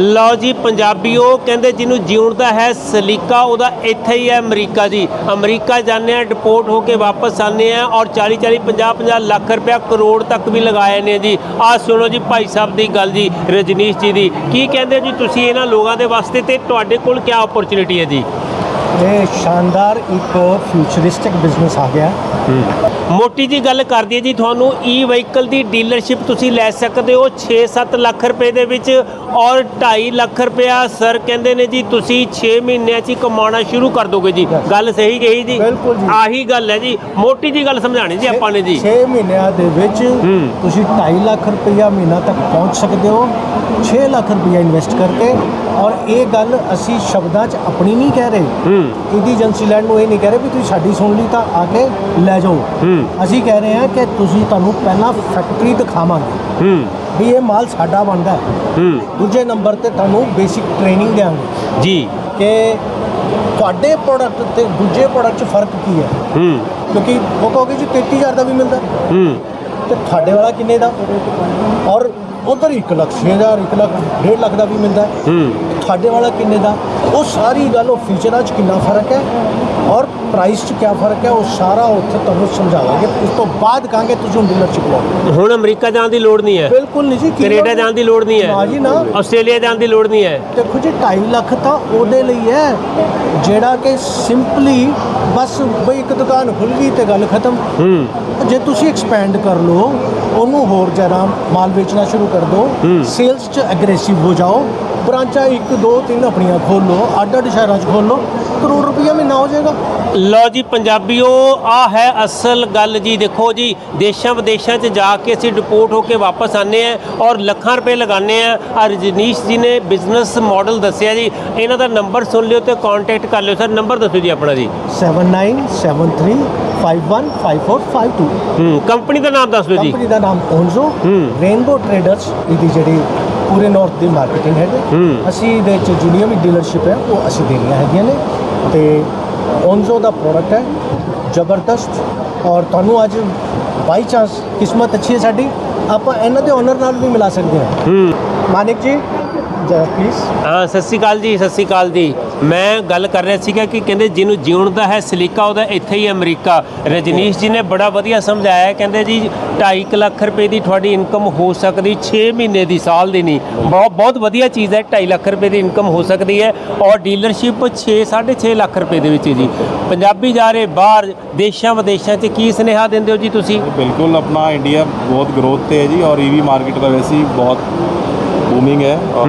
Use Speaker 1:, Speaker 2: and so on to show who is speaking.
Speaker 1: ਲਓ ਜੀ, ਪੰਜਾਬੀਓ, ਕਹਿੰਦੇ ਜਿਹਨੂੰ ਜਿਉਣ ਦਾ ਹੈ ਸਲੀਕਾ, ਉਹਦਾ ਇੱਥੇ ਹੀ ਹੈ ਅਮਰੀਕਾ ਜੀ। ਅਮਰੀਕਾ ਜਾਂਦੇ ਆ ਡਿਪੋਰਟ ਹੋ ਕੇ ਵਾਪਸ ਆਉਂਦੇ ਆ ਔਰ 40 40 50 50 ਲੱਖ ਰੁਪਇਆ ਕਰੋੜ ਤੱਕ ਵੀ ਲਗਾਏ ਨੇ ਜੀ। ਆਹ ਸੁਣੋ ਜੀ ਭਾਈ ਸਾਹਿਬ ਦੀ ਗੱਲ ਜੀ, ਰਜਨੀਸ਼ ਜੀ ਦੀ। ਕੀ ਕਹਿੰਦੇ ਜੀ ਤੁਸੀਂ ਇਹਨਾਂ ਲੋਕਾਂ ਦੇ ਵਾਸਤੇ ਤੇ ਤੁਹਾਡੇ ਕੋਲ ਕੀ ਓਪਰਚੁਨਿਟੀ ਹੈ ਜੀ?
Speaker 2: ਇਹ ਸ਼ਾਨਦਾਰ ਇੱਕ ਫਿਊਚਰਿਸਟਿਕ ਬਿਜ਼ਨਸ ਆ ਗਿਆ।
Speaker 1: ਮੋਟੀ ਜੀ ਗੱਲ ਕਰਦੀ ਹੈ ਜੀ ਤੁਹਾਨੂੰ ਈ ਵਹੀਕਲ ਦੀ ਡੀਲਰਸ਼ਿਪ ਤੁਸੀਂ ਲੈ ਸਕਦੇ ਹੋ 6-7 ਲੱਖ ਰੁਪਏ ਦੇ ਵਿੱਚ ਔਰ 2.5 ਲੱਖ ਰੁਪਇਆ। ਸਰ ਕਹਿੰਦੇ ਨੇ ਜੀ ਤੁਸੀਂ 6 ਮਹੀਨਿਆਂ 'ਚ ਹੀ ਕਮਾਉਣਾ ਸ਼ੁਰੂ ਕਰ ਦੋਗੇ ਜੀ। ਗੱਲ ਸਹੀ ਕਹੀ ਜੀ।
Speaker 2: ਬਿਲਕੁਲ ਜੀ।
Speaker 1: ਆਹੀ ਗੱਲ ਹੈ ਜੀ। ਮੋਟੀ ਜੀ ਗੱਲ ਸਮਝਾਣੀ ਜੀ ਆਪਾਂ ਨੇ ਜੀ।
Speaker 2: 6 ਮਹੀਨਿਆਂ ਦੇ ਵਿੱਚ। ਤੁਸੀਂ 2.5 ਲੱਖ ਰੁਪਈਆ ਮਹੀਨਾ ਤੱਕ ਪਹੁੰਚ ਸਕਦੇ ਹੋ। 6 ਲੱਖ ਰੁਪਈਆ ਇਨਵੈਸਟ ਕਰਕੇ। ਔਰ ਇਹ ਗੱਲ ਅਸੀਂ ਸ਼ਬਦਾਂ 'ਚ ਆਪਣੀ ਨਹੀਂ ਕਹਿ ਰਹੇ। ਇਹਦੀ ਏਜੰਸੀ ਲੈਂਡ ਨੂੰ ਇਹ ਨਹੀਂ ਕਹਿ ਰਹੇ ਵੀ ਤੁਸੀਂ ਸਾਡੀ ਸੁਣ ਲਈ ਤਾਂ ਆ ਕੇ ਲੈ ਜਾਓ। ਅਸੀਂ ਕਹਿ ਰਹੇ ਹਾਂ ਕਿ ਤੁਸੀਂ ਤੁਹਾਨੂੰ ਪਹਿਲਾਂ ਫੈਕਟਰੀ ਦਿਖਾਵਾਂਗੇ। ਵੀ ਇਹ ਮਾਲ ਸਾਡਾ ਬਣਦਾ ਹੈ। ਦੂਜੇ ਨੰਬਰ ਤੇ ਤੁਹਾਨੂੰ ਬੇਸਿਕ ਟ੍ਰੇਨਿੰਗ ਦੇਵਾਂਗੇ
Speaker 1: ਜੀ।
Speaker 2: ਕਿ ਤੁਹਾਡੇ ਪ੍ਰੋਡਕਟ ਤੇ ਦੂਜੇ ਪ੍ਰੋਡਕਟ 'ਚ ਫ਼ਰਕ ਕੀ ਹੈ? ਕਿਉਂਕਿ ਉਹ ਕਹੋਗੇ ਜੀ 33000 ਦਾ ਵੀ ਮਿਲਦਾ
Speaker 1: ਹੂੰ।
Speaker 2: ਤੇ ਤੁਹਾਡੇ ਵਾਲਾ ਕਿੰਨੇ ਦਾ? ਔਰ ਉਧਰ 1 ਲੱਖ 6000 1 ਲੱਖ 1.5 ਲੱਖ ਦਾ ਵੀ ਮਿਲਦਾ ਤੁਹਾਡੇ ਵਾਲਾ ਕਿੰਨੇ ਦਾ? ਉਹ ਸਾਰੀ ਗੱਲ ਉਹ ਫੀਚਰਾਂ 'ਚ ਕਿੰਨਾ ਫ਼ਰਕ ਹੈ ਔਰ ਪ੍ਰਾਈਸ 'ਚ ਕਿਆ ਫ਼ਰਕ ਹੈ ਉਹ ਸਾਰਾ ਉੱਥੇ ਤੁਹਾਨੂੰ ਸਮਝਾਵਾਂਗੇ। ਉਸ ਤੋਂ ਬਾਅਦ ਕਹਾਂਗੇ ਤੁਸੀਂ ਡੀਲਰਸ਼ਿਪ ਲਓ।
Speaker 1: ਹੁਣ ਅਮਰੀਕਾ ਜਾਣ ਦੀ ਲੋੜ ਨਹੀਂ ਹੈ।
Speaker 2: ਬਿਲਕੁਲ ਨਹੀਂ ਜੀ ਕੀ
Speaker 1: ਕੈਨੇਡਾ ਜਾਣ ਦੀ ਲੋੜ ਨਹੀਂ
Speaker 2: ਨਾ ਜੀ
Speaker 1: ਹੈ
Speaker 2: ਨਾ।
Speaker 1: ਆਸਟ੍ਰੇਲੀਆ ਜਾਣ ਦੀ ਲੋੜ ਨਹੀਂ ਹੈ।
Speaker 2: ਦੇਖੋ ਜੀ 2.5 ਲੱਖ ਤਾਂ ਉਹਦੇ ਲਈ ਹੈ ਜਿਹੜਾ ਕਿ ਸਿੰਪਲੀ ਬਸ ਬਈ ਇੱਕ ਦੁਕਾਨ ਖੁੱਲ ਗਈ ਤੇ ਗੱਲ ਖਤਮ।
Speaker 1: ਹੂੰ।
Speaker 2: ਜੇ ਤੁਸੀਂ ਐਕਸਪੈਂਡ ਕਰ ਲਓ ਉਹਨੂੰ ਹੋਰ ਜ਼ਿਆਦਾ ਮਾਲ ਵੇਚਣਾ ਸ਼ੁਰੂ ਕਰ ਦਿਓ
Speaker 1: ਹੂੰ।
Speaker 2: ਸੇਲਸ 'ਚ ਐਗਰੈਸਿਵ ਹੋ ਜਾਓ ਬ੍ਰਾਂਚਾਂ ਇੱਕ ਦੋ ਤਿੰਨ ਆਪਣੀਆਂ ਖੋਲ ਅੱਡ ਅੱਡ ਸ਼ਹਿਰਾਂ 'ਚ ਖੋਲ ਕਰੋੜ ਰੁਪਈਆ ਮਹੀਨਾ ਹੋ ਜਾਏਗਾ।
Speaker 1: ਲਓ ਜੀ ਪੰਜਾਬੀਓ ਆ ਹੈ ਅਸਲ ਗੱਲ ਜੀ ਦੇਖੋ ਜੀ ਦੇਸ਼ਾਂ ਵਿਦੇਸ਼ਾਂ 'ਚ ਜਾ ਕੇ ਅਸੀਂ ਡਿਪੋਰਟ ਹੋ ਕੇ ਵਾਪਸ ਆਨੇ ਆ ਔਰ ਲੱਖਾਂ ਰੁਪਏ ਲਗਾਉਂਦੇ ਆ ਆ ਰਜਨੀਸ਼ ਜੀ ਨੇ ਬਿਜ਼ਨਸ ਮਾਡਲ ਦੱਸਿਆ ਜੀ ਇਹਨਾਂ ਦਾ ਨੰਬਰ ਸੁਣ ਲਿਓ ਤੇ ਕੰਟੈਕਟ ਕਰ ਲਿਓ। ਸਰ ਨੰਬਰ ਦੱਸੋ ਜੀ ਆਪਣਾ ਜੀ।
Speaker 2: 7973515452
Speaker 1: ਹੂੰ ਕੰਪਨੀ ਦਾ ਨਾਮ ਦੱਸ ਦਿਓ ਜੀ।
Speaker 2: ਕੰਪਨੀ ਦਾ ਨਾਮ ਓਨਜ਼ੋ
Speaker 1: ਹੂੰ।
Speaker 2: ਰੇਨਬੋ ਟ੍ਰੇਡਰਸ ਇਹਦੀ ਜਿਹੜੀ ਪੂਰੇ ਨਾਰਥ ਦੀ ਮਾਰਕੀਟਿੰਗ ਹੈ। ਅਸੀਂ ਇਹਦੇ ਚ ਜਿੰਨੀਆਂ ਵੀ ਡੀਲਰਸ਼ਿਪ ਹੈ ਉਹ ਅਸੀਂ ਦੇਣੀਆਂ ਹੈਗੀਆਂ ਨੇ। ਤੇ ਓਨਜ਼ੋ ਦਾ ਪ੍ਰੋਡਕਟ ਹੈ ਜ਼ਬਰਦਸਤ। ਔਰ ਤੁਹਾਨੂੰ ਅੱਜ ਬਾਈ ਚਾਂਸ ਕਿਸਮਤ ਅੱਛੀ ਹੈ ਸਾਡੀ। ਆਪਾਂ ਇਹਨਾਂ ਦੇ ਓਨਰ ਨਾਲ ਵੀ ਮਿਲਾ ਸਕਦੇ ਹਾਂ। ਮਾਨਿਕ ਜੀ ਪਲੀਜ਼
Speaker 1: ਹਾਂ ਸਤਿ ਸ਼੍ਰੀ ਅਕਾਲ ਜੀ ਸਤਿ ਸ਼੍ਰੀ ਅਕਾਲ ਜੀ। ਮੈਂ ਗੱਲ ਕਰ ਰਿਹਾ ਸੀਗਾ ਕਿ ਕਹਿੰਦੇ ਜਿਹਨੂੰ ਜਿਉਣ ਦਾ ਹੈ ਸਲੀਕਾ ਉਹਦਾ ਇੱਥੇ ਹੀ ਅਮਰੀਕਾ। ਰਜਨੀਸ਼ ਜੀ ਨੇ ਬੜਾ ਵਧੀਆ ਸਮਝਾਇਆ। ਕਹਿੰਦੇ ਜੀ 2.5 ਲੱਖ ਰੁਪਏ ਦੀ ਤੁਹਾਡੀ ਇਨਕਮ ਹੋ ਸਕਦੀ 6 ਮਹੀਨੇ ਦੀ ਸਾਲ ਦੀ ਨਹੀਂ। ਬਹੁਤ ਬਹੁਤ ਵਧੀਆ ਚੀਜ਼ ਹੈ 2.5 ਲੱਖ ਰੁਪਏ ਦੀ ਇਨਕਮ ਹੋ ਸਕਦੀ ਹੈ। ਔਰ ਡੀਲਰਸ਼ਿਪ 6 6.5 ਲੱਖ ਰੁਪਏ ਦੇ ਵਿੱਚ ਜੀ। ਪੰਜਾਬੀ ਜਾ ਰਹੇ ਬਾਹਰ ਦੇਸ਼ਾਂ ਵਿਦੇਸ਼ਾਂ 'ਚ ਕੀ ਸੁਨੇਹਾ ਦਿੰਦੇ ਹੋ ਜੀ ਤੁਸੀਂ?
Speaker 3: ਬਿਲਕੁਲ ਆਪਣਾ ਇੰਡੀਆ ਬਹੁਤ ਗਰੋਥ ਤੇ ਹੈ ਜੀ ਔਰ ਈਵੀ ਮਾਰਕੀਟ ਦਾ ਵੈਸੇ ਹੀ ਬਹੁਤ ਬੂਮਿੰਗ ਹੈ ਔਰ